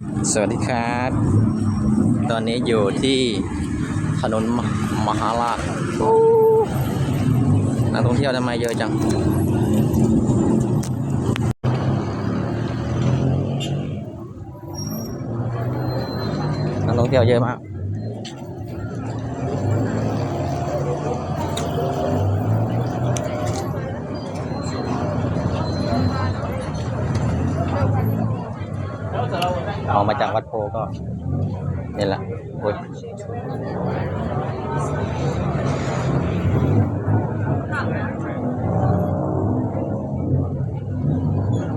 สวัสดีครับ ตอนนี้อยู่ที่ถนนมหาราชนักท่องเที่ยวทำไมเยอะจัง นักท่องเที่ยวเยอะมาก ออกมาจากวัดโพก็นี่แหละโอ้ย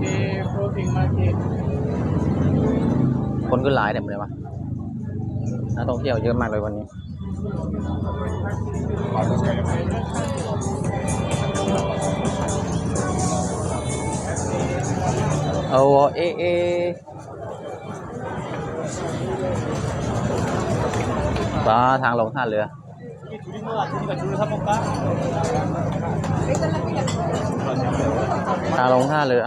เอโปรตีนมาร์เก็ตคนก็หลายเต็มเลยวะนักท่องเที่ยวเยอะมากเลยวันนี้เอาเอเอ ก็ทางลงท่าเรือ ทางลงท่าเรือ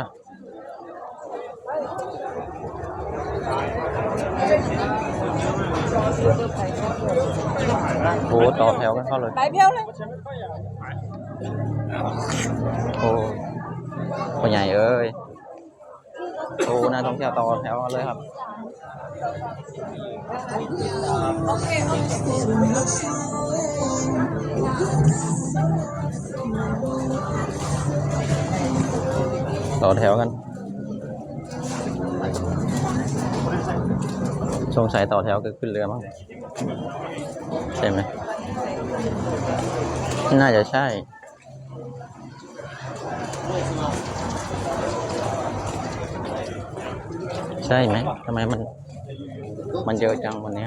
โอ้ต่อแถวกันเข้าเลย ไปเพียวเลย โอ้คนใหญ่เอ้ย โอ้นักท่องเที่ยวต่อแถวเลยครับต่อแถวกันสงสัยต่อแถวก็ขึ้นเรือมั้งใช่ไหม น่าจะใช่ ใช่ไหมทำไมมัน มันเยอะจังวันเนี้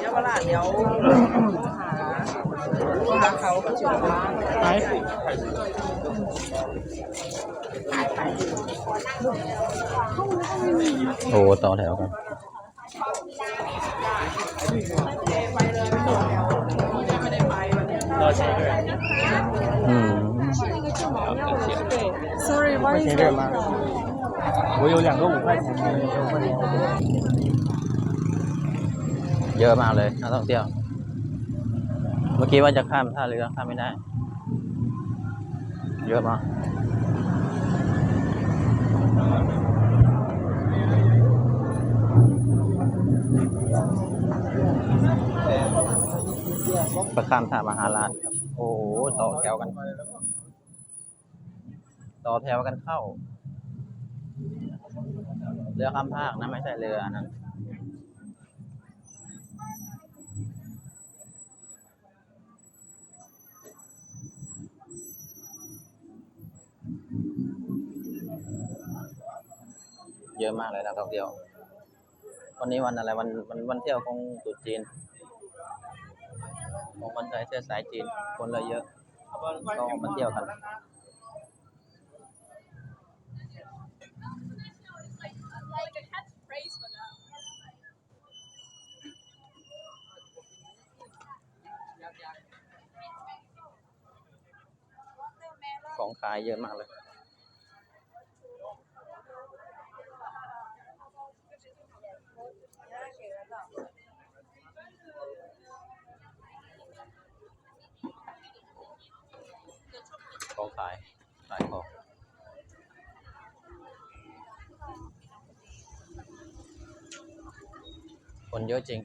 เยาวราชเดี๋ยวหาหาเขาก็ชื่อว่าไหนโอ้ต่อแถวกันรอเช็คด้วย อืม Sorry what เช็คด้วยมาก我有两个五块钱的优惠 เยอะมากเลยนักท่องเที่ยว เมื่อกี้ว่าจะข้ามท่าเรือข้ามไม่ได้ เยอะมาก ประข้ามท่ามหาราชครับ โอ้โหต่อแถวกัน ต่อแถวกันเข้า เรือข้ามภาคนะไม่ใช่เรือนนั้นเยอะมากเลยนักท่องเที่ยว วันนี้วันอะไรวันวันวันเที่ยวของตุจีน ของคนไทยเชื้อสายจีนคนเลยเยอะก็ออกมาเที่ยวกันของขายเยอะมากเลย ของขายขายของคนเยอะจริง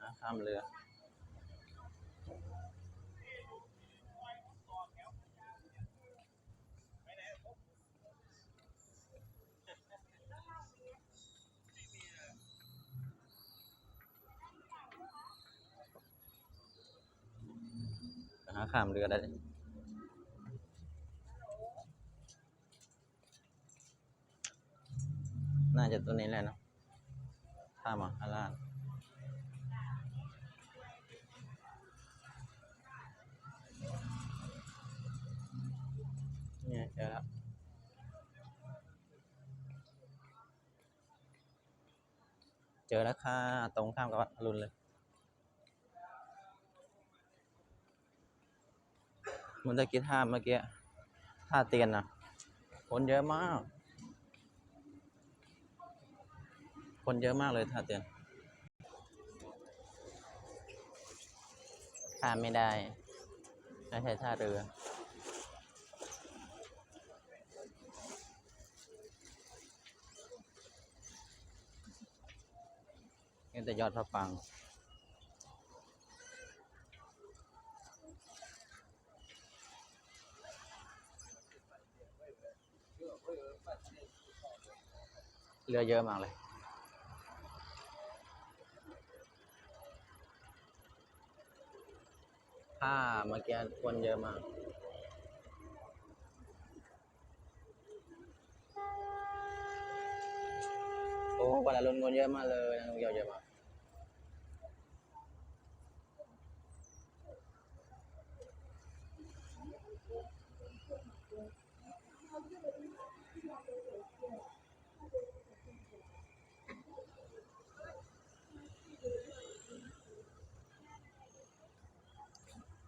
อะข้ามเรือ ข้ามเรือได้เลยน่าจะตัวนี้แหละเนอะท่ามหาราชเจอแล้วเจอแล้วค่ะ ตรงข้ามกับวัดอรุณเลย มันตะกี้ท่าเมื่อกี้ท่าเตียนนะคนเยอะมาก คนเยอะมากเลยท่าเตียนข้ามไม่ได้ไม่ใช่ท่าเรือนี่แต่ยอดพระปราง เรือเยอะมากเลย ผ้าเมื่อกี้คนเยอะมากโอ้วันละลุนคนเยอะมากเลยนักท่องเที่ยวเยอะมาก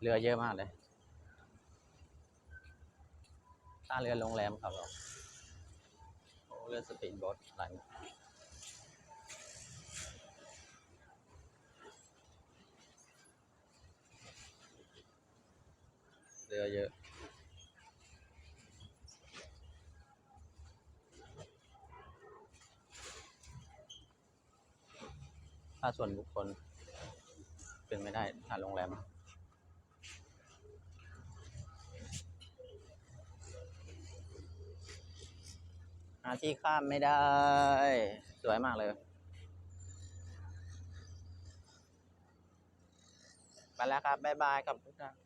เรือเยอะมากเลยท่าเรือโรงแรมครับเราโอ้เรือสปีดโบ๊ทอะไรเนี่ยเรือเยอะถ้าส่วนบุคคลเป็นไม่ได้ถ้าโรงแรมาที่ข้ามไม่ได้ สวยมากเลย ไปแล้วครับ บ๊ายบายกับทุกท่าน